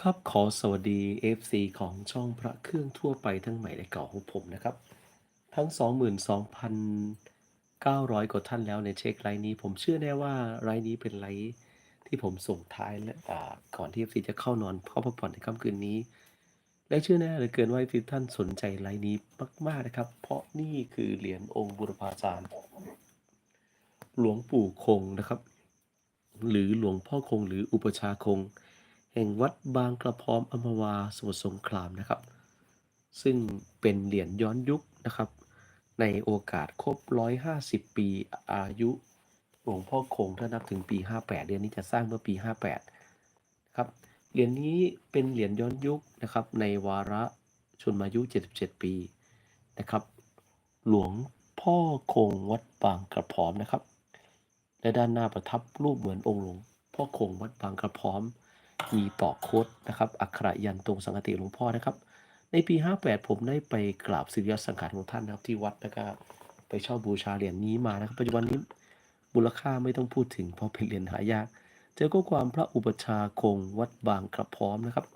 ครับขอสวัสดี FC ของช่องพระเครื่องทั่วไปทั้งใหม่และเก่าของผมนะครับ ทั้ง 22,900 กว่าท่านแล้วในเช็คไลน์นี้ ผมเชื่อแน่ว่าไลน์นี้เป็นไลน์ที่ผมส่งท้ายและก่อนที่ FC จะเข้านอนเข้าพักผ่อนในค่ำคืนนี้ และเชื่อแน่เหลือเกินว่า FC ท่านสนใจไลน์นี้มาก ๆนะครับ เพราะนี่คือเหรียญองค์บุรพาจารย์ หลวงปู่คงนะครับ หรือหลวงพ่อคงหรืออุปชาคง แห่งวัดบางกระพร้อมอมวาสมุทรสงครามนะครับ ซึ่งเป็นเหรียญย้อนยุคนะครับ ในโอกาสครบ 150 ปีอายุหลวงพ่อคงถ้านับถึงปี 58 เดือนนี้จะสร้างเมื่อปี 58ครับเหรียญนี้เป็นเหรียญย้อนยุคนะครับ ในวาระชนมายุ 77 ปีนะครับ หลวงพ่อคงวัดบางกระพร้อมนะครับ และด้านหน้าประทับรูปเหมือนองค์หลวงพ่อคงวัดบางกระพร้อม มีตอกโคดนะครับ อักขระยันตรงสังฆติหลวงพ่อนะครับ ในปี 58 ผมได้ไปกราบสิริยสังขารของท่านนะครับ ที่วัดแล้วก็ไปเช่าบูชาเหรียญนี้มานะครับ ปัจจุบันนี้มูลค่าไม่ต้องพูดถึงเพราะเป็นเหรียญหายาก เจอข้อความพระอุปชาคงวัดบางกระพร้อมนะครับ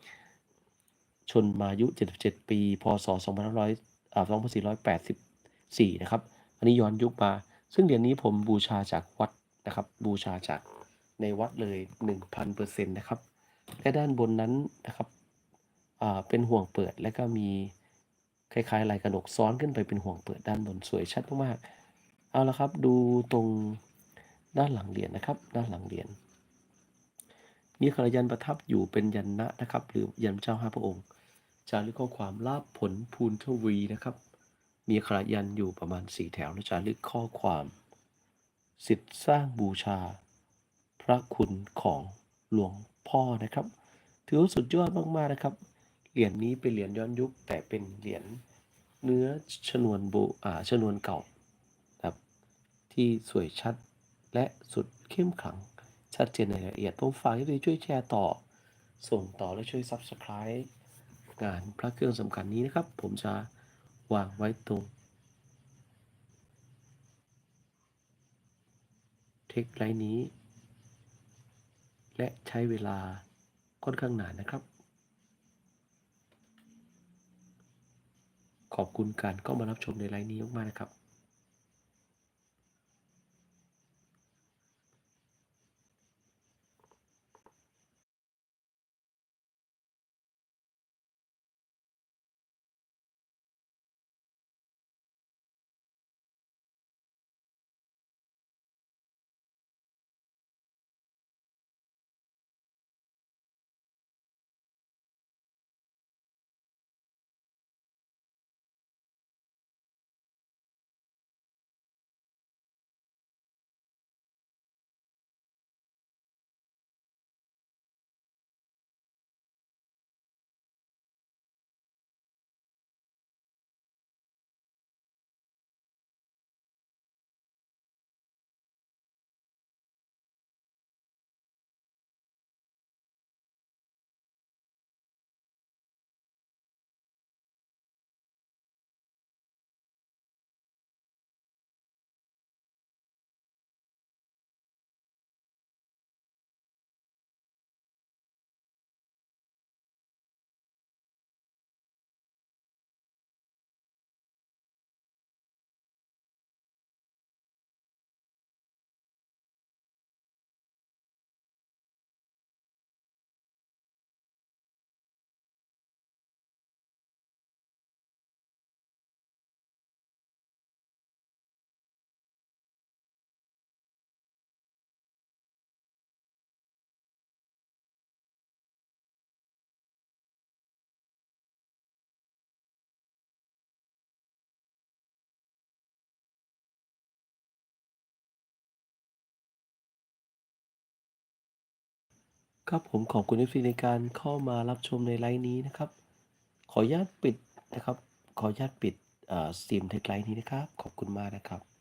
ชนมายุ 77 ปี พศ 2500อ่า2484 นะครับ อันนี้ย้อนยุคมา ซึ่งเหรียญนี้ผมบูชาจากวัดนะครับ บูชาจากในวัดเลย 1,000%นะครับ และด้านบนนั้นนะครับเป็นห่วงเปิดและก็มีคล้ายๆลายกระหนกซ้อนขึ้นไปเป็นห่วงเปิดด้านบนสวยชัดมากๆเอาละครับดูตรงด้านหลังเหรียญนะครับ ด้านหลังเหรียญมีขรยันประทับอยู่เป็นยันนะนะครับ หรือยันเจ้าห้าพระองค์จารึกข้อความลาบผลภูนทวีนะครับ มีขรยันอยู่ประมาณสี่แถวและจารึกข้อความ สิทธิสร้างบูชา พระคุณของหลวง พ่อนะครับ ถือว่าสุดยอดมากๆนะครับ เหรียญนี้เป็นเหรียญย้อนยุค แต่เป็นเหรียญเนื้อชนวนโบอ่าชนวนเก่าครับ ที่สวยชัดและสุดเข้มขลัง ชัดเจนในรายละเอียดผมฝากให้ไปช่วยแชร์ต่อ ส่งต่อและช่วย Subscribe งานพระเครื่องสำคัญนี้นะครับ ผมจะวางไว้ตรงเทคไลน์นี้ และใช้เวลาค่อนข้างนานนะครับ ขอบคุณการเข้ามารับชมในไลน์นี้มากๆนะครับ ครับผมขอบคุณ FC ในการเข้ามารับชมในไลน์นี้นะครับ ขออนุญาตปิดนะครับ ขออนุญาตปิดเอ่อสตรีมเทคไลน์นี้นะครับ ขอบคุณมากนะครับ